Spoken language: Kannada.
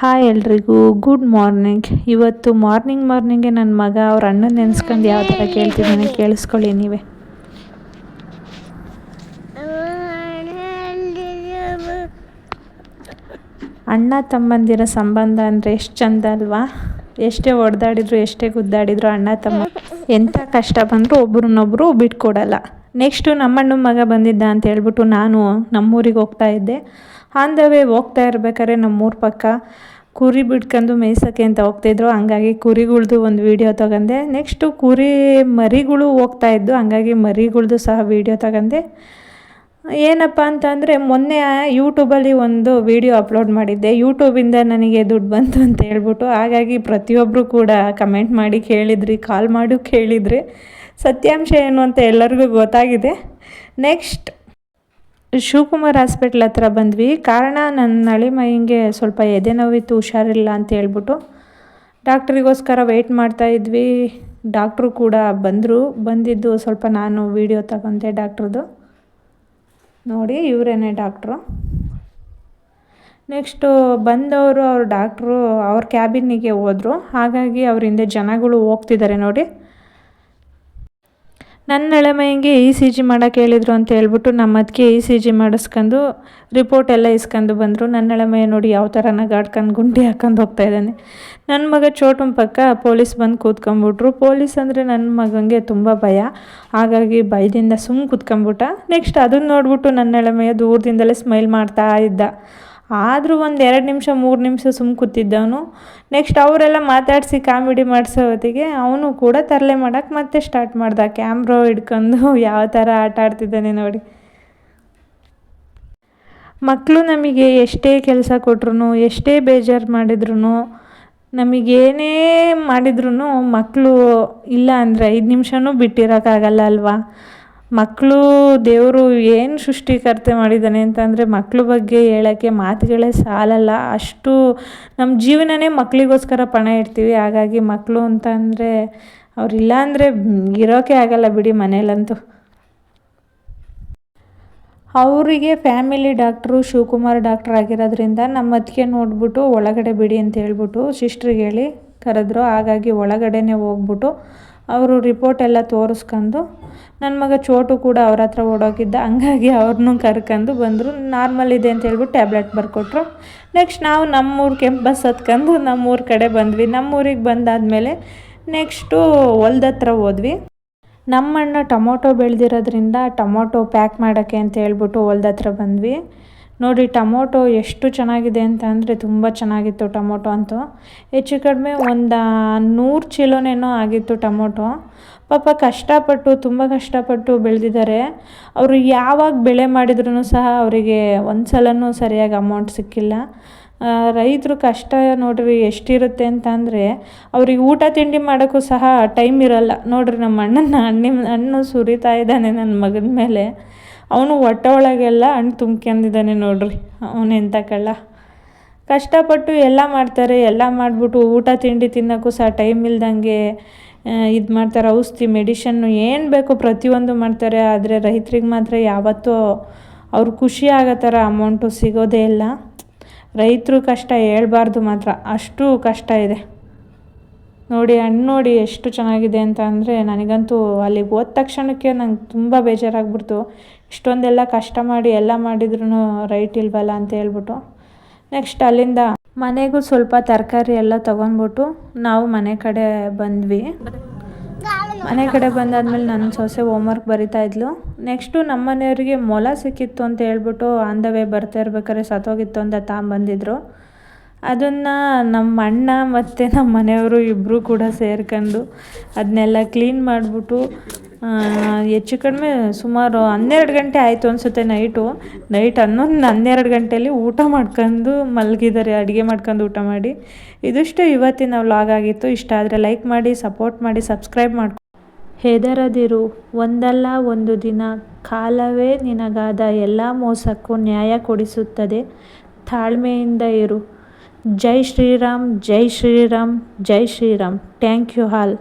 ಹಾಯ್ ಎಲ್ರಿಗೂ ಗುಡ್ ಮಾರ್ನಿಂಗ್ ಇವತ್ತು ಮಾರ್ನಿಂಗ್ ಮಾರ್ನಿಂಗೇ ನನ್ನ ಮಗ ಅವ್ರ ಅಣ್ಣನ ನೆನೆಸ್ಕೊಂಡು ಯಾವ ಥರ ಕೇಳ್ತಿದ್ದಾನೆ ಕೇಳಿಸ್ಕೊಳ್ಳಿ ನೀವೇ. ಅಣ್ಣ ತಮ್ಮಂದಿರ ಸಂಬಂಧ ಅಂದರೆ ಎಷ್ಟು ಚಂದ ಅಲ್ವಾ? ಎಷ್ಟೇ ಹೊಡೆದಾಡಿದ್ರು ಎಷ್ಟೇ ಗುದ್ದಾಡಿದ್ರು ಅಣ್ಣ ತಮ್ಮ ಎಂಥ ಕಷ್ಟ ಬಂದರೂ ಒಬ್ರನ್ನೊಬ್ಬರು ಬಿಟ್ಕೊಡಲ್ಲ. ನೆಕ್ಸ್ಟು ನಮ್ಮಣ್ಣ ಮಗ ಬಂದಿದ್ದ ಅಂತ ಹೇಳ್ಬಿಟ್ಟು ನಾನು ನಮ್ಮೂರಿಗೆ ಹೋಗ್ತಾ ಇದ್ದೆ. ಆನ್ ದ ವೇ ಹೋಗ್ತಾ ಇರ್ಬೇಕಾದ್ರೆ ನಮ್ಮೂರ ಪಕ್ಕ ಕುರಿ ಬಿಡ್ಕೊಂಡು ಮೇಯ್ಸೋಕ್ಕೆ ಅಂತ ಹೋಗ್ತಾಯಿದ್ರು ಹಂಗಾಗಿ ಕುರಿಗಳ್ದು ಒಂದು ವೀಡಿಯೋ ತಗೊಂಡೆ. ನೆಕ್ಸ್ಟು ಕುರಿ ಮರಿಗಳು ಹೋಗ್ತಾ ಇದ್ದು, ಹಂಗಾಗಿ ಮರಿಗಳ್ದು ಸಹ ವೀಡಿಯೋ ತಗೊಂಡೆ. ಏನಪ್ಪ ಅಂತಂದರೆ ಮೊನ್ನೆ ಯೂಟ್ಯೂಬಲ್ಲಿ ಒಂದು ವಿಡಿಯೋ ಅಪ್ಲೋಡ್ ಮಾಡಿದ್ದೆ. ಯೂಟ್ಯೂಬಿಂದ ನನಗೆ ದುಡ್ಡು ಬಂತು ಅಂತ ಹೇಳ್ಬಿಟ್ಟು, ಹಾಗಾಗಿ ಪ್ರತಿಯೊಬ್ಬರು ಕೂಡ ಕಮೆಂಟ್ ಮಾಡಿ ಕೇಳಿದ್ರಿ ಕಾಲ್ ಮಾಡು ಕೇಳಿದ್ರಿ. ಸತ್ಯಾಂಶ ಏನು ಅಂತ ಎಲ್ಲರಿಗೂ ಗೊತ್ತಾಗಿದೆ. ನೆಕ್ಸ್ಟ್ ಶಿವಕುಮಾರ್ ಹಾಸ್ಪಿಟ್ಲ್ ಹತ್ರ ಬಂದ್ವಿ. ಕಾರಣ ನನ್ನ ಹಳಿ ಮೈಂಗೆ ಸ್ವಲ್ಪ ಎದೆ ನೋವಿತ್ತು, ಹುಷಾರಿಲ್ಲ ಅಂತ ಹೇಳ್ಬಿಟ್ಟು ಡಾಕ್ಟ್ರಿಗೋಸ್ಕರ ವೆಯ್ಟ್ ಮಾಡ್ತಾ ಇದ್ವಿ. ಡಾಕ್ಟ್ರು ಕೂಡ ಬಂದರು. ಬಂದಿದ್ದು ಸ್ವಲ್ಪ ನಾನು ವೀಡಿಯೋ ತಗೊಂಡೆ ಡಾಕ್ಟ್ರದ್ದು. ನೋಡಿ, ಇವರೇನೆ ಡಾಕ್ಟ್ರು. ನೆಕ್ಸ್ಟು ಬಂದವರು ಅವ್ರ ಡಾಕ್ಟ್ರು ಅವ್ರ ಕ್ಯಾಬಿನ್ನಿಗೆ ಹೋದರು. ಹಾಗಾಗಿ ಅವರಿಂದ ಜನಗಳು ಹೋಗ್ತಿದ್ದಾರೆ ನೋಡಿ. ನನ್ನ ಎಳೆಮೈಗೆ ಇ ಸಿ ಜಿ ಮಾಡೋಕೆ ಹೇಳಿದ್ರು ಅಂತ ಹೇಳ್ಬಿಟ್ಟು ನಮ್ಮ ಅದಕ್ಕೆ ಇ ಸಿ ಜಿ ಮಾಡಿಸ್ಕೊಂಡು ರಿಪೋರ್ಟ್ ಎಲ್ಲ ಇಸ್ಕೊಂಡು ಬಂದರು. ನನ್ನ ಎಳೆಮೈ ನೋಡಿ ಯಾವ ಥರ ನಗಾಡ್ಕೊಂಡು ಗುಂಡಿ ಹಾಕೊಂಡು ಹೋಗ್ತಾ ಇದ್ದಾನೆ. ನನ್ನ ಮಗ ಚೋಟು ಪಕ್ಕ ಪೊಲೀಸ್ ಬಂದು ಕೂತ್ಕೊಂಬಿಟ್ರು ಪೊಲೀಸ್ ಅಂದರೆ ನನ್ನ ಮಗನಿಗೆ ತುಂಬ ಭಯ. ಹಾಗಾಗಿ ಭಯದಿಂದ ಸುಮ್ಮನೆ ಕೂತ್ಕೊಂಬಿಟ್ಟ ನೆಕ್ಸ್ಟ್ ಅದನ್ನು ನೋಡ್ಬಿಟ್ಟು ನನ್ನ ಎಳೆಮೈಯ ದೂರದಿಂದಲೇ ಸ್ಮೈಲ್ ಮಾಡ್ತಾ ಇದ್ದ. ಆದರೂ ಒಂದು ಎರಡು ನಿಮಿಷ, ಮೂರು ನಿಮಿಷ ಸುಮ್ಮ ಕೂತಿದ್ದವನು. ನೆಕ್ಸ್ಟ್ ಅವರೆಲ್ಲ ಮಾತಾಡಿಸಿ ಕಾಮಿಡಿ ಮಾಡಿಸೋ ಹೊತ್ತಿಗೆ ಅವನು ಕೂಡ ತರಲೆ ಮಾಡೋಕ್ಕೆ ಮತ್ತೆ ಸ್ಟಾರ್ಟ್ ಮಾಡ್ದ. ಕ್ಯಾಮ್ರೋ ಹಿಡ್ಕೊಂಡು ಯಾವ ಥರ ಆಟ ಆಡ್ತಿದ್ದಾನೆ ನೋಡಿ. ಮಕ್ಕಳು ನಮಗೆ ಎಷ್ಟೇ ಕೆಲಸ ಕೊಟ್ರು ಎಷ್ಟೇ ಬೇಜಾರು ಮಾಡಿದ್ರು ನಮಗೇನೇ ಮಾಡಿದ್ರು ಮಕ್ಕಳು ಇಲ್ಲ ಅಂದರೆ ಐದು ನಿಮಿಷನೂ ಬಿಟ್ಟಿರೋಕ್ಕಾಗಲ್ಲ ಅಲ್ವಾ? ಮಕ್ಕಳು ದೇವರು ಏನು ಸೃಷ್ಟಿಕರ್ತೆ ಮಾಡಿದ್ದಾನೆ ಅಂತಂದರೆ ಮಕ್ಕಳ ಬಗ್ಗೆ ಹೇಳೋಕ್ಕೆ ಮಾತುಗಳೇ ಸಾಲಲ್ಲ. ಅಷ್ಟು ನಮ್ಮ ಜೀವನನೇ ಮಕ್ಕಳಿಗೋಸ್ಕರ ಪಣ ಇಡ್ತೀವಿ. ಹಾಗಾಗಿ ಮಕ್ಕಳು ಅಂತಂದರೆ ಅವರಿಲ್ಲ ಅಂದರೆ ಇರೋಕೆ ಆಗಲ್ಲ ಬಿಡಿ ಮನೇಲಂತೂ ಅವರಿಗೆ ಫ್ಯಾಮಿಲಿ ಡಾಕ್ಟ್ರು, ಶಿವಕುಮಾರ್ ಡಾಕ್ಟ್ರ್ ಆಗಿರೋದ್ರಿಂದ ನಮ್ಮ ಅದಕ್ಕೆ ನೋಡ್ಬಿಟ್ಟು ಒಳಗಡೆ ಬಿಡಿ ಅಂತ ಹೇಳ್ಬಿಟ್ಟು ಸಿಸ್ಟ್ರಿಗೆ ಹೇಳಿ ಕರೆದ್ರು. ಹಾಗಾಗಿ ಒಳಗಡೆನೇ ಹೋಗ್ಬಿಟ್ಟು ಅವರು ರಿಪೋರ್ಟ್ ಎಲ್ಲ ತೋರಿಸ್ಕೊಂಡು ನನ್ನ ಮಗ ಚೋಟು ಕೂಡ ಅವ್ರ ಹತ್ರ ಓಡೋಗಿದ್ದ, ಹಂಗಾಗಿ ಅವ್ರನ್ನೂ ಕರ್ಕೊಂಡು ಬಂದರು. ನಾರ್ಮಲ್ ಇದೆ ಅಂತ ಹೇಳ್ಬಿಟ್ಟು ಟ್ಯಾಬ್ಲೆಟ್ ಬರ್ಕೊಟ್ರು. ನೆಕ್ಸ್ಟ್ ನಾವು ನಮ್ಮೂರು ಕೆಂಪು ಬಸ್ ಹತ್ಕೊಂಡು ನಮ್ಮೂರ ಕಡೆ ಬಂದ್ವಿ. ನಮ್ಮೂರಿಗೆ ಬಂದಾದಮೇಲೆ ನೆಕ್ಸ್ಟು ಹೊಲ್ದ ಹತ್ರ ಹೋದ್ವಿ. ನಮ್ಮಣ್ಣ ಟೊಮೊಟೊ ಬೆಳೆದಿರೋದ್ರಿಂದ ಟೊಮೊಟೊ ಪ್ಯಾಕ್ ಮಾಡೋಕ್ಕೆ ಅಂತ ಹೇಳ್ಬಿಟ್ಟು ಹೊಲ್ದತ್ರ ಬಂದ್ವಿ. ನೋಡಿ, ಟೊಮೊಟೊ ಎಷ್ಟು ಚೆನ್ನಾಗಿದೆ ಅಂತ ಅಂದರೆ ತುಂಬ ಚೆನ್ನಾಗಿತ್ತು ಟೊಮೊಟೊ ಅಂತೂ. ಹೆಚ್ಚು ಕಡಿಮೆ ಒಂದು ನೂರು ಚಿಲೋನೇನೋ ಆಗಿತ್ತು ಟೊಮೊಟೊ. ಪಾಪ ಕಷ್ಟಪಟ್ಟು, ತುಂಬ ಕಷ್ಟಪಟ್ಟು ಬೆಳೆದಿದ್ದಾರೆ. ಅವರು ಯಾವಾಗ ಬೆಳೆ ಮಾಡಿದ್ರೂ ಸಹ ಅವರಿಗೆ ಒಂದು ಸಲನೂ ಸರಿಯಾಗಿ ಅಮೌಂಟ್ ಸಿಕ್ಕಿಲ್ಲ. ರೈತರು ಕಷ್ಟ ನೋಡ್ರಿ, ಎಷ್ಟಿರುತ್ತೆ ಅಂತ ಅಂದರೆ ಅವ್ರಿಗೆ ಊಟ ತಿಂಡಿ ಮಾಡೋಕ್ಕೂ ಸಹ ಟೈಮ್ ಇರಲ್ಲ. ನೋಡ್ರಿ, ನಮ್ಮ ಅಣ್ಣನ ಹಣ್ಣಿನ ಹಣ್ಣು ಸುರಿತಾ ಇದ್ದಾನೆ ನನ್ನ ಮಗನ ಮೇಲೆ. ಅವನು ಹೊಟ್ಟೆ ಒಳಗೆಲ್ಲ ಹಣ್ಣು ತುಂಬ್ಕೊಂಡಿದ್ದಾನೆ ನೋಡ್ರಿ. ಅವನೆಂಥ ಕಳ್ಳ. ಕಷ್ಟಪಟ್ಟು ಎಲ್ಲ ಮಾಡ್ತಾರೆ, ಎಲ್ಲ ಮಾಡಿಬಿಟ್ಟು ಊಟ ತಿಂಡಿ ತಿನ್ನೋಕ್ಕೂ ಸಹ ಟೈಮ್ ಇಲ್ದಂಗೆ ಇದು ಮಾಡ್ತಾರೆ, ಔಷಧಿ ಮೆಡಿಷನ್ನು ಏನು ಬೇಕು ಪ್ರತಿಯೊಂದು ಮಾಡ್ತಾರೆ. ಆದರೆ ರೈತರಿಗೆ ಮಾತ್ರ ಯಾವತ್ತೂ ಅವ್ರು ಖುಷಿ ಆಗೋ ಥರ ಅಮೌಂಟು ಸಿಗೋದೇ ಇಲ್ಲ. ರೈತರು ಕಷ್ಟ ಹೇಳ್ಬಾರ್ದು ಮಾತ್ರ. ಅಷ್ಟು ಕಷ್ಟ ಇದೆ. ನೋಡಿ, ಹಣ್ಣು ನೋಡಿ ಎಷ್ಟು ಚೆನ್ನಾಗಿದೆ ಅಂತ ಅಂದರೆ ನನಗಂತೂ ಅಲ್ಲಿಗೆ ಹೋದ ತಕ್ಷಣಕ್ಕೆ ನಂಗೆ ತುಂಬ ಬೇಜಾರಾಗ್ಬಿಡ್ತು. ಇಷ್ಟೊಂದೆಲ್ಲ ಕಷ್ಟ ಮಾಡಿ ಎಲ್ಲ ಮಾಡಿದ್ರು ರೈಟ್ ಇಲ್ವಲ್ಲ ಅಂತ ಹೇಳ್ಬಿಟ್ಟು. ನೆಕ್ಸ್ಟ್ ಅಲ್ಲಿಂದ ಮನೆಗೂ ಸ್ವಲ್ಪ ತರಕಾರಿ ಎಲ್ಲ ತೊಗೊಂಡ್ಬಿಟ್ಟು ನಾವು ಮನೆ ಕಡೆ ಬಂದ್ವಿ. ಮನೆ ಕಡೆ ಬಂದಾದ್ಮೇಲೆ ನನ್ನ ಸೊಸೆ ಹೋಮ್ವರ್ಕ್ ಬರಿತಾ ಇದ್ಲು. ನೆಕ್ಸ್ಟು ನಮ್ಮ ಮನೆಯವರಿಗೆ ಮೊಲ ಸಿಕ್ಕಿತ್ತು ಅಂತ ಹೇಳ್ಬಿಟ್ಟು ಆನ್ ದ ವೇ ಬರ್ತಾ ಇರ್ಬೇಕಾದ್ರೆ ಸತ್ತೋಗಿತ್ತು ಅಂತ ತಾಂಬಂದಿದ್ರು. ಅದನ್ನು ನಮ್ಮ ಅಣ್ಣ ಮತ್ತು ನಮ್ಮ ಮನೆಯವರು ಇಬ್ಬರೂ ಕೂಡ ಸೇರ್ಕೊಂಡು ಅದನ್ನೆಲ್ಲ ಕ್ಲೀನ್ ಮಾಡಿಬಿಟ್ಟು ಹೆಚ್ಚು ಕಡಿಮೆ ಸುಮಾರು ಹನ್ನೆರಡು ಗಂಟೆ ಆಯಿತು ಅನಿಸುತ್ತೆ ನೈಟು ನೈಟ್ ಹನ್ನೊಂದು, ಹನ್ನೆರಡು ಗಂಟೆಯಲ್ಲಿ ಊಟ ಮಾಡ್ಕೊಂಡು ಮಲಗಿದ್ದಾರೆ, ಅಡುಗೆ ಮಾಡ್ಕೊಂಡು ಊಟ ಮಾಡಿ. ಇದಿಷ್ಟು ಇವತ್ತಿನ ವ್ಲಾಗ್ ಆಗಿತ್ತು. ಇಷ್ಟ ಆದರೆ ಲೈಕ್ ಮಾಡಿ ಸಪೋರ್ಟ್ ಮಾಡಿ ಸಬ್ಸ್ಕ್ರೈಬ್ ಮಾಡ್ಕೊ ಹೆದರದಿರು. ಒಂದಲ್ಲ ಒಂದು ದಿನ. ಕಾಲವೇ ನಿನಗಾದ ಎಲ್ಲ ಮೋಸಕ್ಕೂ ನ್ಯಾಯ ಕೊಡಿಸುತ್ತದೆ. ತಾಳ್ಮೆಯಿಂದ ಇರು. జై శ్రీరామ్ జై శ్రీరామ్ జై శ్రీరామ్. Thank you hall